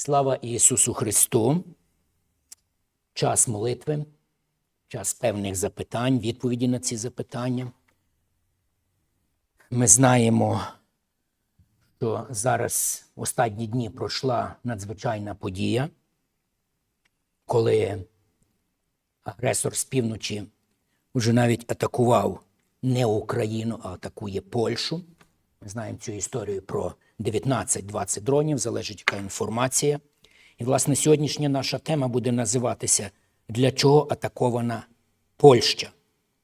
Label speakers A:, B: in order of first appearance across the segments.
A: Слава Ісусу Христу! Час молитви, час певних запитань, відповіді на ці запитання. Ми знаємо, що зараз в останні дні пройшла надзвичайна подія, коли агресор з півночі вже навіть атакував не Україну, а атакує Польщу. Ми знаємо цю історію про 19-20 дронів, залежить яка інформація. І, власне, сьогоднішня наша тема буде називатися Для чого атакована Польща?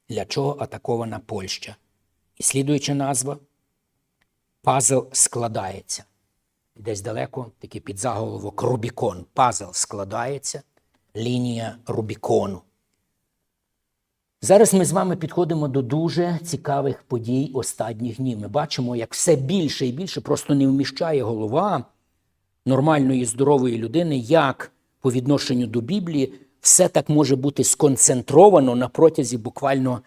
A: Для чого атакована Польща? І слідуюча назва Пазл складається. Десь далеко такий підзаголовок Рубікон. Пазл складається, лінія Рубікону. Зараз ми з вами підходимо до дуже цікавих подій останніх днів. Ми бачимо, як все більше і більше просто не вміщає голова нормальної здорової людини, як по відношенню до Біблії все так може бути сконцентровано на протязі буквально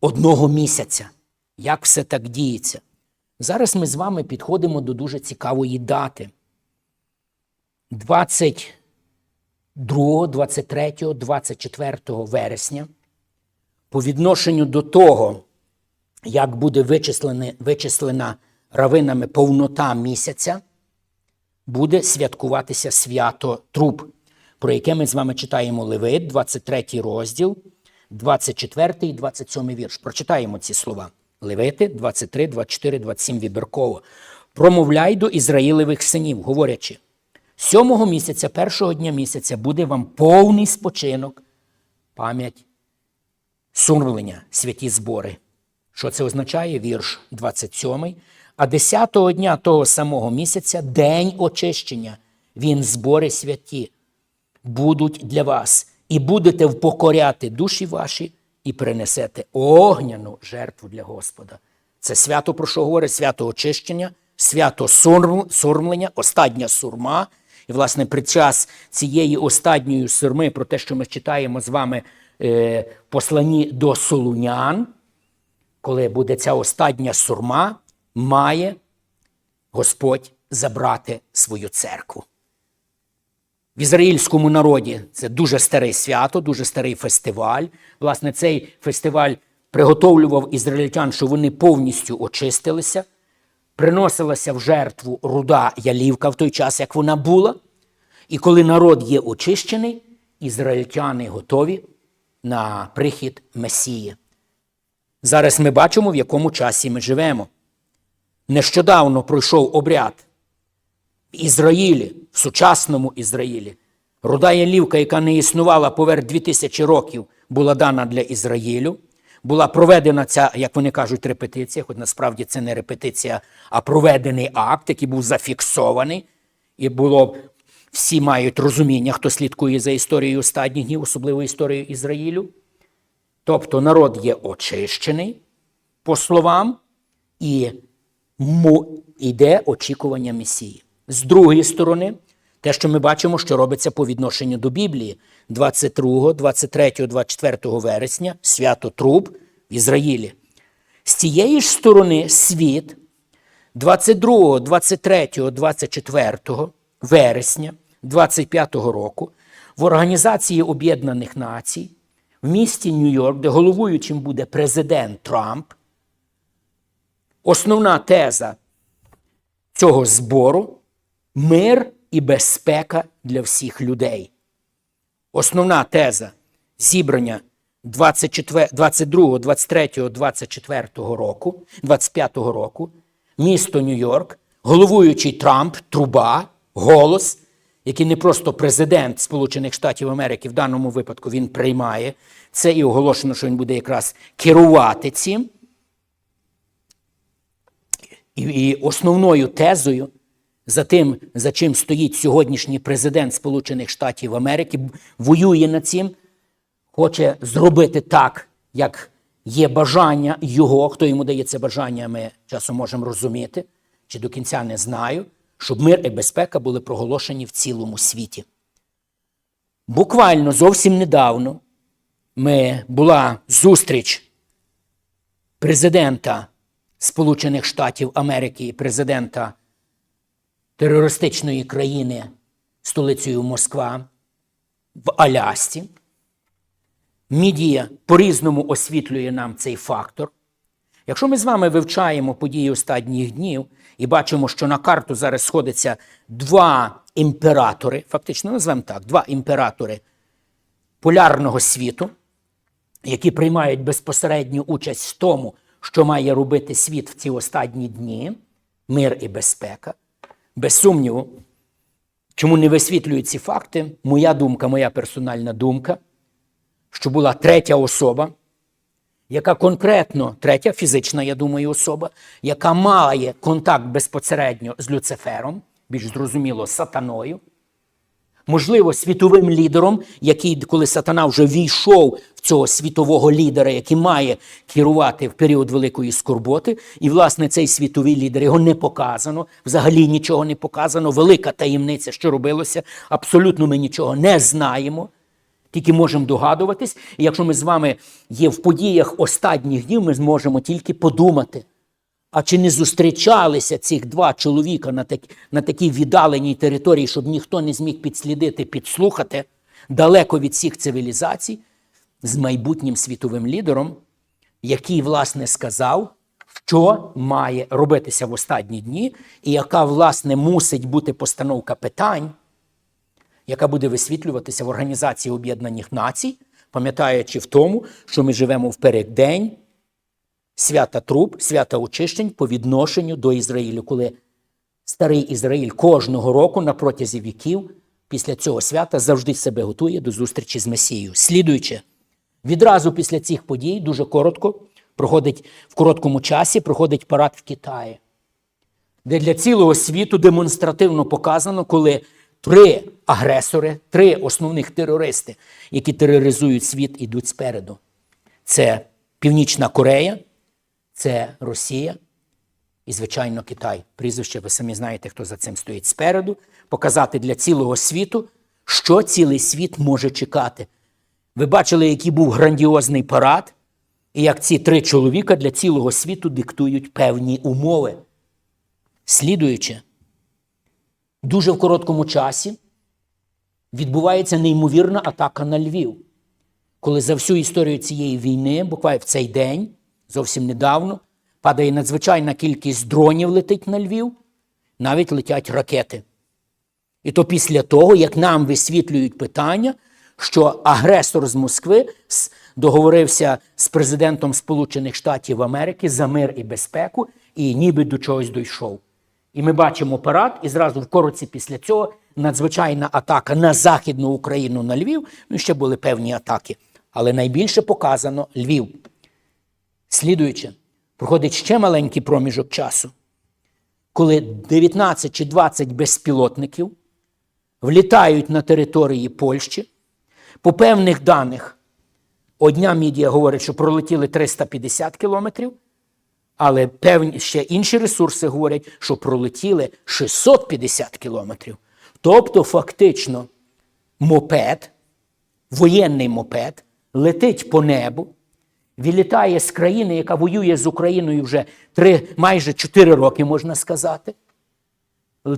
A: одного місяця. Як все так діється? Зараз ми з вами підходимо до дуже цікавої дати. 22, 23, 24 вересня по відношенню до того, як буде вичислена, равинами повнота місяця, буде святкуватися свято Труб, про яке ми з вами читаємо Левит, 23 розділ, 24 і 27 вірш. Прочитаємо ці слова. Левити 23, 24, 27 вибірково. Промовляй до Ізраїлевих синів, говорячи, сьомого місяця, першого дня місяця буде вам повний спочинок, пам'ять сурмлення, святі збори. Що це означає? Вірш 27. А 10-го дня того самого місяця день очищення. Він збори святі будуть для вас, і будете впокоряти душі ваші, і принесете огняну жертву для Господа. Це свято, про що говорить? Свято очищення, свято сурмлення, остання сурма. І, власне, при час цієї останньої сурми, про те, що ми читаємо з вами посланні до Солунян, коли буде ця остання сурма, має Господь забрати свою церкву. В ізраїльському народі це дуже старе свято, дуже старий фестиваль. Власне, цей фестиваль приготовлював ізраїльтян, що вони повністю очистилися. Приносилася в жертву руда ялівка в той час, як вона була. І коли народ є очищений, ізраїльтяни готові на прихід Месії. Зараз ми бачимо, в якому часі ми живемо. Нещодавно пройшов обряд в Ізраїлі, в сучасному Ізраїлі. Руда ялівка, яка не існувала поверх 2000 років, була дана для Ізраїлю. Була проведена ця, як вони кажуть, репетиція, хоч насправді це не репетиція, а проведений акт, який був зафіксований. І було всі мають розуміння, хто слідкує за історією останніх днів, особливо історією Ізраїлю. Тобто народ є очищений, по словам, і йде очікування Месії. З другої сторони, те, що ми бачимо, що робиться по відношенню до Біблії 22, 23, 24 вересня, свято Труб в Ізраїлі. З цієї ж сторони світ 22, 23, 24 вересня 25 року в Організації Об'єднаних Націй в місті Нью-Йорк, де головуючим буде президент Трамп, основна теза цього збору мир і безпека для всіх людей. Основна теза зібрання 24, 22, 23, 24 року, 25 року, місто Нью-Йорк, головуючий Трамп, труба, голос, який не просто президент Сполучених Штатів Америки, в даному випадку він приймає. Це і оголошено, що він буде якраз керувати цим. І, основною тезою за тим, за чим стоїть сьогоднішній президент Сполучених Штатів Америки, воює над цим, хоче зробити так, як є бажання його, хто йому дає це бажання, ми часом можемо розуміти, чи до кінця не знаю, щоб мир і безпека були проголошені в цілому світі. Буквально зовсім недавно ми була зустріч президента Сполучених Штатів Америки і президента терористичної країни столицею Москва в Алясці. Мідія по-різному освітлює нам цей фактор. Якщо ми з вами вивчаємо події останніх днів і бачимо, що на карту зараз сходяться два імператори, фактично назвемо так, два імператори полярного світу, які приймають безпосередню участь в тому, що має робити світ в ці останні дні, мир і безпека, без сумніву, чому не висвітлюють ці факти, моя думка, моя персональна думка, що була третя особа, яка конкретно, третя фізична, я думаю, особа, яка має контакт безпосередньо з Люцифером, більш зрозуміло, сатаною, можливо, світовим лідером, який, коли сатана вже війшов в цього світового лідера, який має керувати в період великої скорботи, і, власне, цей світовий лідер його не показано, взагалі нічого не показано. Велика таємниця, що робилося, абсолютно ми нічого не знаємо. Тільки можемо догадуватись, і якщо ми з вами є в подіях останніх днів, ми зможемо тільки подумати. А чи не зустрічалися цих два чоловіка на, так, на такій віддаленій території, щоб ніхто не зміг підслідити, підслухати далеко від всіх цивілізацій з майбутнім світовим лідером, який, власне, сказав, що має робитися в останні дні, і яка, власне, мусить бути постановка питань, яка буде висвітлюватися в Організації Об'єднаних Націй, пам'ятаючи в тому, що ми живемо в переддень свята труб, свята очищень по відношенню до Ізраїлю, коли старий Ізраїль кожного року на протязі віків після цього свята завжди себе готує до зустрічі з Месією. Слідуючи, відразу після цих подій, дуже коротко, проходить в короткому часі, проходить парад в Китаї, де для цілого світу демонстративно показано, коли три агресори, три основних терористи, які тероризують світ, ідуть спереду. Це Північна Корея, це Росія і, звичайно, Китай. Прізвище, ви самі знаєте, хто за цим стоїть спереду, показати для цілого світу, що цілий світ може чекати. Ви бачили, який був грандіозний парад, і як ці три чоловіка для цілого світу диктують певні умови. Слідуючи, дуже в короткому часі відбувається неймовірна атака на Львів коли за всю історію цієї війни, буквально в цей день, зовсім недавно, падає надзвичайна кількість дронів летить на Львів, навіть летять ракети. І то після того, як нам висвітлюють питання, що агресор з Москви договорився з президентом Сполучених Штатів Америки за мир і безпеку, і ніби до чогось дійшов. І ми бачимо парад, і зразу в короці після цього надзвичайна атака на Західну Україну на Львів. Ну, ще були певні атаки. Але найбільше показано Львів. Слідуючи, проходить ще маленький проміжок часу, коли 19 чи 20 безпілотників влітають на території Польщі. По певних даних, одня мідія говорить, що пролетіли 350 кілометрів, але певні ще інші ресурси говорять, що пролетіли 650 кілометрів. Тобто, фактично, мопед, воєнний мопед, летить по небу, вилітає з країни, яка воює з Україною вже 3, майже 4 роки, можна сказати.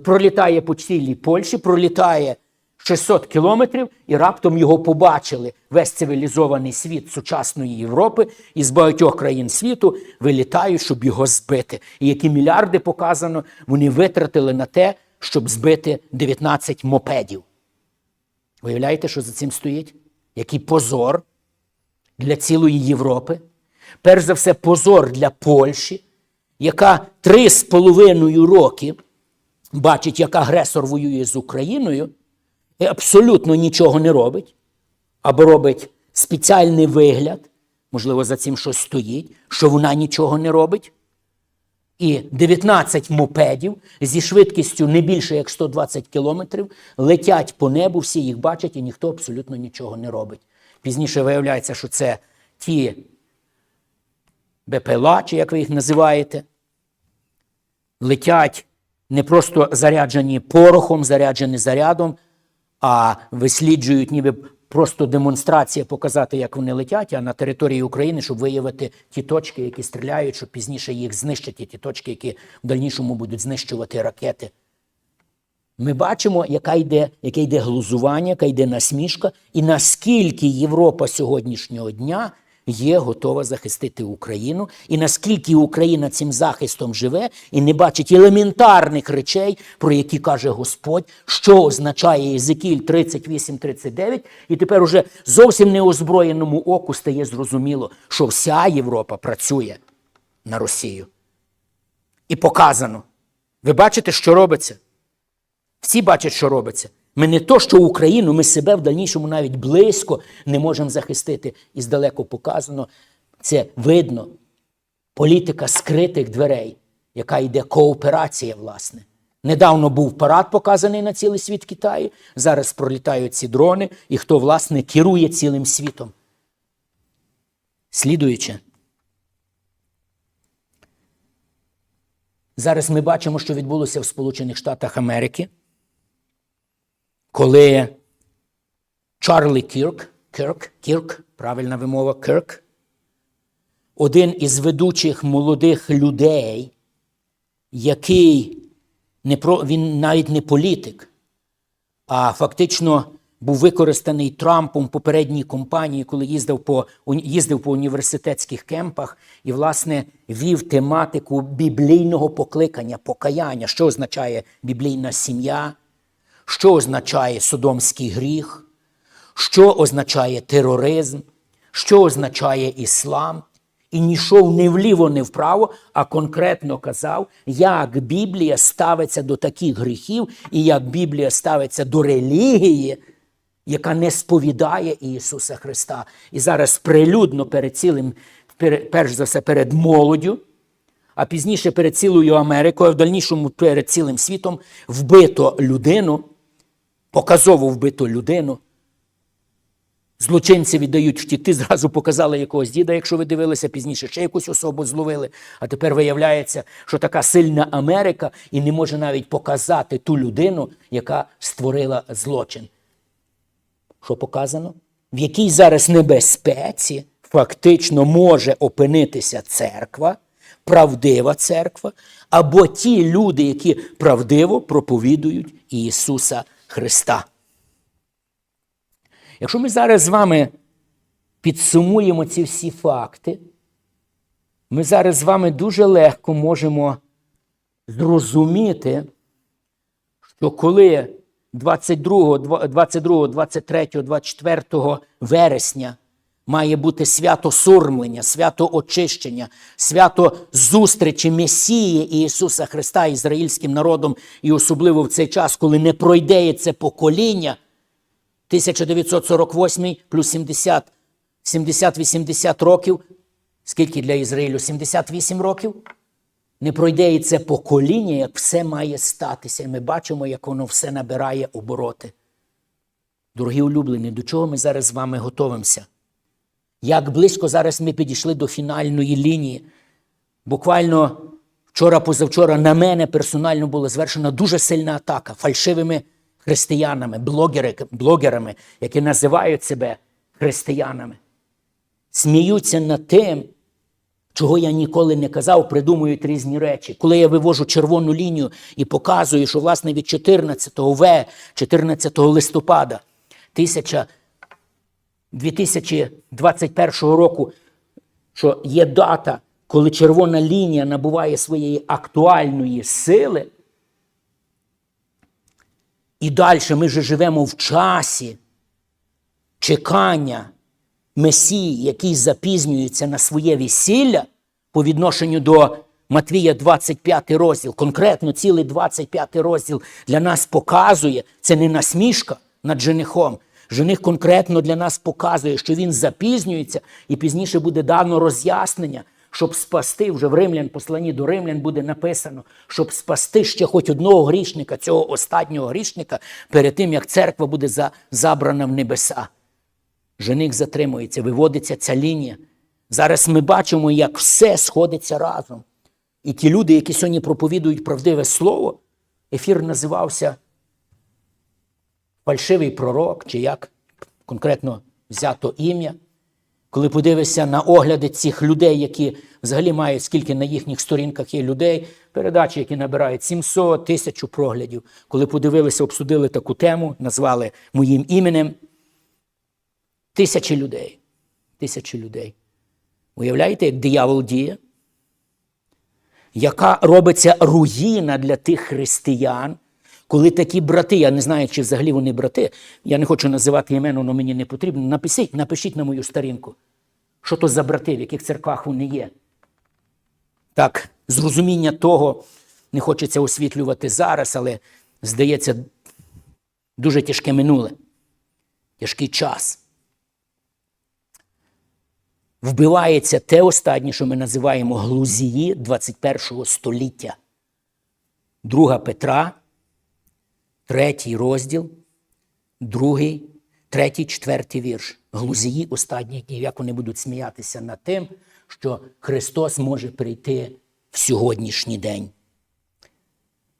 A: Пролітає по цілій Польщі, пролітає 600 кілометрів, і раптом його побачили весь цивілізований світ сучасної Європи і з багатьох країн світу вилітають, щоб його збити. І які мільярди показано, вони витратили на те, щоб збити 19 мопедів. Уявляєте, що за цим стоїть? Який позор для цілої Європи. Перш за все, позор для Польщі, яка три з половиною роки бачить, як агресор воює з Україною, і абсолютно нічого не робить, або робить спеціальний вигляд, можливо, за цим щось стоїть, що вона нічого не робить. І 19 мопедів зі швидкістю не більше як 120 кілометрів летять по небу, всі їх бачать, і ніхто абсолютно нічого не робить. Пізніше виявляється, що це ті БПЛА, чи як ви їх називаєте, летять не просто заряджені порохом, заряджені зарядом, а висліджують ніби просто демонстрація показати, як вони летять, а на території України, щоб виявити ті точки, які стріляють, щоб пізніше їх знищити, ті точки, які в дальнішому будуть знищувати ракети. Ми бачимо, яка йде, яке йде глузування, яка йде насмішка, і наскільки Європа сьогоднішнього дня є готова захистити Україну, і наскільки Україна цим захистом живе і не бачить елементарних речей, про які каже Господь, що означає Єзикіль 38-39, і тепер уже зовсім неозброєному оку стає зрозуміло, що вся Європа працює на Росію. І показано. Ви бачите, що робиться? Всі бачать, що робиться. Ми не то, що Україну, ми себе в дальнішому навіть близько не можемо захистити. І здалеку показано, це видно. Політика скритих дверей, яка йде кооперація, власне. Недавно був парад показаний на цілий світ Китаю. Зараз пролітають ці дрони, і хто, власне, керує цілим світом. Слідуючи. Зараз ми бачимо, що відбулося в Сполучених Штатах Америки, коли Чарлі Кірк, Кірк, Кірк, правильна вимова Кірк, один із ведучих молодих людей, який не про, він навіть не політик, а фактично був використаний Трампом в попередній кампанії, коли їздив по, їздив по університетських кемпах і, власне, вів тематику біблійного покликання, покаяння, що означає біблійна сім'я, що означає содомський гріх, що означає тероризм, що означає іслам. І не йшов не вліво, не вправо, а конкретно казав, як Біблія ставиться до таких гріхів, і як Біблія ставиться до релігії, яка не сповідає Ісуса Христа. І зараз прилюдно перед цілим, перш за все, перед молоддю, а пізніше перед цілою Америкою, а в дальнішому перед цілим світом вбито людину, показово вбито людину. Злочинці віддають втікти, зразу показали якогось діда, якщо ви дивилися, пізніше ще якусь особу зловили. А тепер виявляється, що така сильна Америка і не може навіть показати ту людину, яка створила злочин. Що показано? В якій зараз небезпеці фактично може опинитися церква, правдива церква, або ті люди, які правдиво проповідують Ісуса Христа. Якщо ми зараз з вами підсумуємо ці всі факти, ми зараз з вами дуже легко можемо зрозуміти, що коли 22, 22 23, 24 вересня має бути свято сурмлення, свято очищення, свято зустрічі Месії Ісуса Христа ізраїльським народом, і особливо в цей час, коли не пройде це покоління. 1948 плюс 70, 70-80 років. Скільки для Ізраїлю? 78 років. Не пройде і це покоління, як все має статися. І ми бачимо, як воно все набирає обороти. Дорогі улюблені, до чого ми зараз з вами готовимося? Як близько зараз ми підійшли до фінальної лінії. Буквально вчора-позавчора на мене персонально була звершена дуже сильна атака фальшивими християнами, блогерами, які називають себе християнами. Сміються над тим, чого я ніколи не казав, придумують різні речі. Коли я вивожу червону лінію і показую, що власне від 14 В, 14 листопада 2021 року, що є дата, коли червона лінія набуває своєї актуальної сили. І далі ми вже живемо в часі чекання Месії, який запізнюється на своє весілля по відношенню до Матвія 25 розділ, конкретно цілий 25 розділ для нас показує, це не насмішка над женихом. Жених конкретно для нас показує, що він запізнюється, і пізніше буде дано роз'яснення, щоб спасти, вже в Римлян, посланні до Римлян буде написано, щоб спасти ще хоч одного грішника, цього останнього грішника, перед тим, як церква буде за, забрана в небеса. Жених затримується, виводиться ця лінія. Зараз ми бачимо, як все сходиться разом. І ті люди, які сьогодні проповідують правдиве слово, ефір називався Фальшивий пророк, чи як конкретно взято ім'я. Коли подивишся на огляди цих людей, які взагалі мають, скільки на їхніх сторінках є людей, передачі, які набирають 700 тисячу проглядів. Коли подивилися, обсудили таку тему, назвали моїм іменем. Тисячі людей. Тисячі людей. Уявляєте, як диявол діє? Яка робиться руїна для тих християн, коли такі брати, я не знаю, чи взагалі вони брати, я не хочу називати імен, воно мені не потрібно. Напишіть, напишіть на мою сторінку, що то за брати, в яких церквах вони є. Так, зрозуміння того не хочеться освітлювати зараз, але здається, дуже тяжке минуле, тяжкий час. Вбивається те останнє, що ми називаємо глузії 21 століття. Друга Петра, третій розділ, другий, третій, четвертий вірш. Глузії останніх днів, як вони будуть сміятися над тим, що Христос може прийти в сьогоднішній день.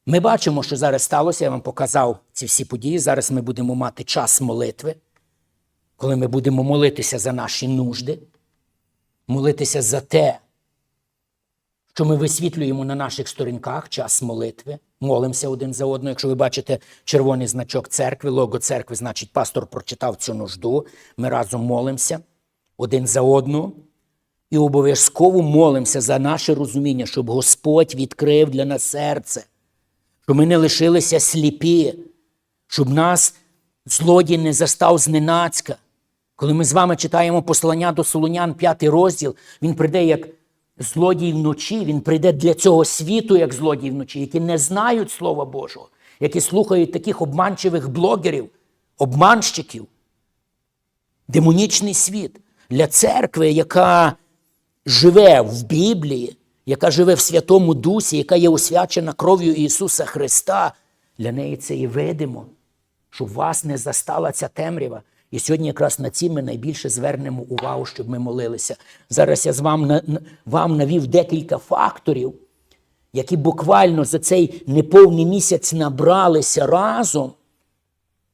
A: Ми бачимо, що зараз сталося. Я вам показав ці всі події. Зараз ми будемо мати час молитви, коли ми будемо молитися за наші нужди, молитися за те, що ми висвітлюємо на наших сторінках час молитви, молимося один за одного. Якщо ви бачите червоний значок церкви, лого церкви, значить пастор прочитав цю нужду. Ми разом молимося один за одного. І обов'язково молимося за наше розуміння, щоб Господь відкрив для нас серце, щоб ми не лишилися сліпі, щоб нас злодій не застав зненацька. Коли ми з вами читаємо послання до Солонян, п'ятий розділ, він прийде як злодій вночі, він прийде для цього світу, як злодій вночі, які не знають Слова Божого, які слухають таких обманчивих блогерів, обманщиків. Демонічний світ для церкви, яка живе в Біблії, яка живе в Святому Дусі, яка є освячена кров'ю Ісуса Христа, для неї це і видимо, щоб вас не застала ця темрява. І сьогодні якраз на ці ми найбільше звернемо увагу, щоб ми молилися. Зараз я з вам, вам навів декілька факторів, які буквально за цей неповний місяць набралися разом,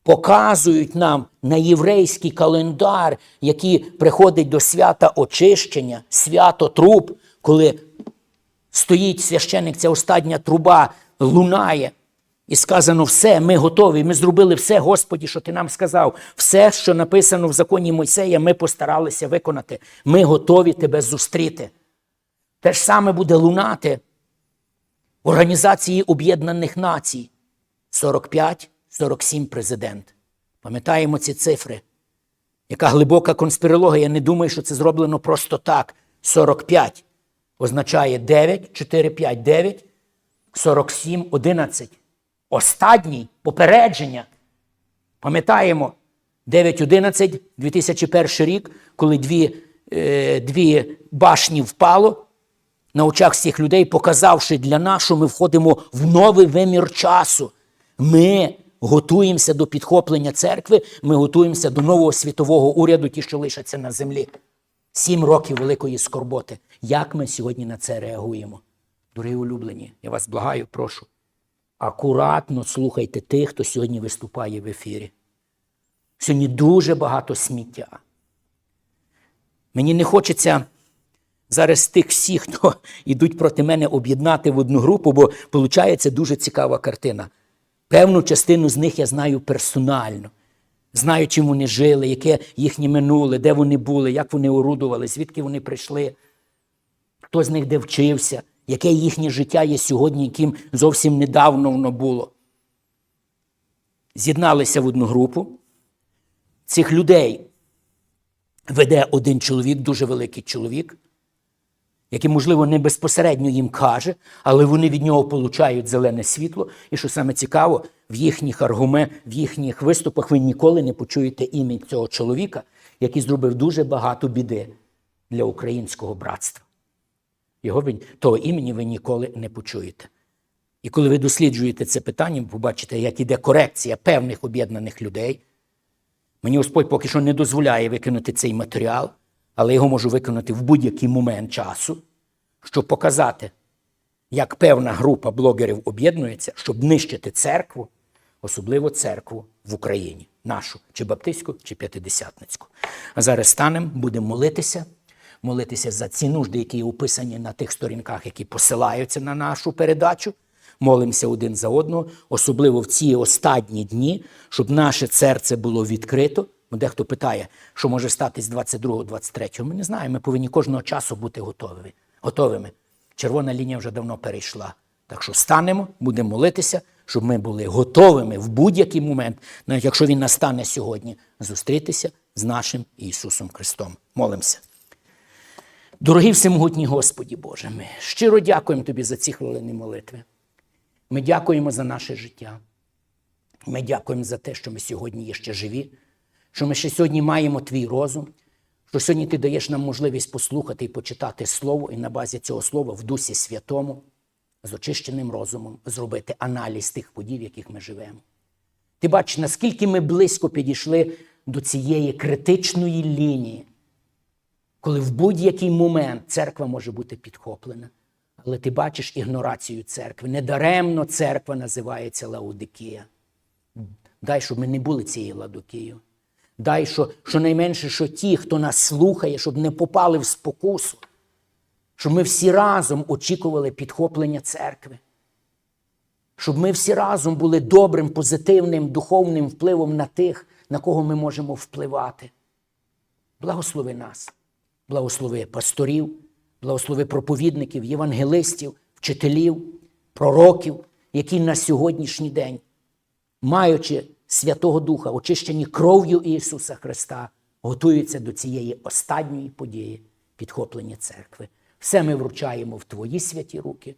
A: показують нам на єврейський календар, який приходить до свята очищення, свято труб, коли стоїть священник, ця остання труба лунає. І сказано, все, ми готові, ми зробили все, Господі, що ти нам сказав. Все, що написано в законі Мойсея, ми постаралися виконати. Ми готові тебе зустріти. Те ж саме буде лунати в Організації Об'єднаних Націй. 45-47 президент. Пам'ятаємо ці цифри. Яка глибока конспірологія. Я не думаю, що це зроблено просто так. 45 означає 9, 4, 5, 9, 47, 11. Останній попередження. Пам'ятаємо 9-11, 2001 рік, коли дві, е, дві башні впало на очах всіх людей, показавши для нас, що ми входимо в новий вимір часу. Ми готуємося до підхоплення церкви, ми готуємося до нового світового уряду, ті, що лишаться на землі. Сім років великої скорботи. Як ми сьогодні на це реагуємо? Дорогі улюблені, я вас благаю, прошу. Акуратно слухайте тих, хто сьогодні виступає в ефірі. Сьогодні дуже багато сміття. Мені не хочеться зараз тих всіх, хто йдуть проти мене, об'єднати в одну групу, бо виходить дуже цікава картина. Певну частину з них я знаю персонально. Знаю, чим вони жили, яке їхнє минуле, де вони були, як вони орудували, звідки вони прийшли, хто з них де вчився, яке їхнє життя є сьогодні, яким зовсім недавно воно було. З'єдналися в одну групу. Цих людей веде один чоловік, дуже великий чоловік, який, можливо, не безпосередньо їм каже, але вони від нього получають зелене світло. І що саме цікаво, в їхніх аргументах, в їхніх виступах ви ніколи не почуєте ім'я цього чоловіка, який зробив дуже багато біди для українського братства. Його ви, того імені ви ніколи не почуєте. І коли ви досліджуєте це питання, ви побачите, як іде корекція певних об'єднаних людей. Мені Господь поки що не дозволяє викинути цей матеріал, але його можу виконати в будь-який момент часу, щоб показати, як певна група блогерів об'єднується, щоб нищити церкву, особливо церкву в Україні, нашу, чи баптистську, чи п'ятидесятницьку. А зараз станемо, будемо молитися, молитися за ці нужди, які описані на тих сторінках, які посилаються на нашу передачу. Молимося один за одного, особливо в ці останні дні, щоб наше серце було відкрито. Бо Дехто питає, що може стати з 22-23. Ми не знаємо. Ми повинні кожного часу бути готовими. готовими. Червона лінія вже давно перейшла. Так що станемо, будемо молитися, щоб ми були готовими в будь-який момент, навіть якщо він настане сьогодні, зустрітися з нашим Ісусом Христом. Молимося. Дорогі всемогутній Господі Боже, ми щиро дякуємо Тобі за ці хвилини молитви. Ми дякуємо за наше життя. Ми дякуємо за те, що ми сьогодні є ще живі, що ми ще сьогодні маємо твій розум, що сьогодні ти даєш нам можливість послухати і почитати Слово, і на базі цього слова в Дусі Святому, з очищеним розумом, зробити аналіз тих подій, в яких ми живемо. Ти бачиш, наскільки ми близько підійшли до цієї критичної лінії, коли в будь-який момент церква може бути підхоплена. Але ти бачиш ігнорацію церкви. Недаремно церква називається Лаудикія. Дай, щоб ми не були цією Ладокією. Дай, що, що найменше, що ті, хто нас слухає, щоб не попали в спокусу, щоб ми всі разом очікували підхоплення церкви. Щоб ми всі разом були добрим, позитивним, духовним впливом на тих, на кого ми можемо впливати. Благослови нас, благослови пасторів, благослови проповідників, євангелистів, вчителів, пророків, які на сьогоднішній день, маючи Святого Духа, очищені кров'ю Ісуса Христа, готуються до цієї останньої події підхоплення церкви. Все ми вручаємо в Твої святі руки,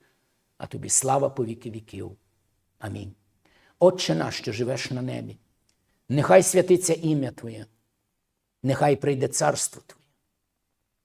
A: а тобі слава по віки віків. Амінь. Отче наш, що живеш на небі, нехай святиться ім'я Твоє, нехай прийде царство Твоє,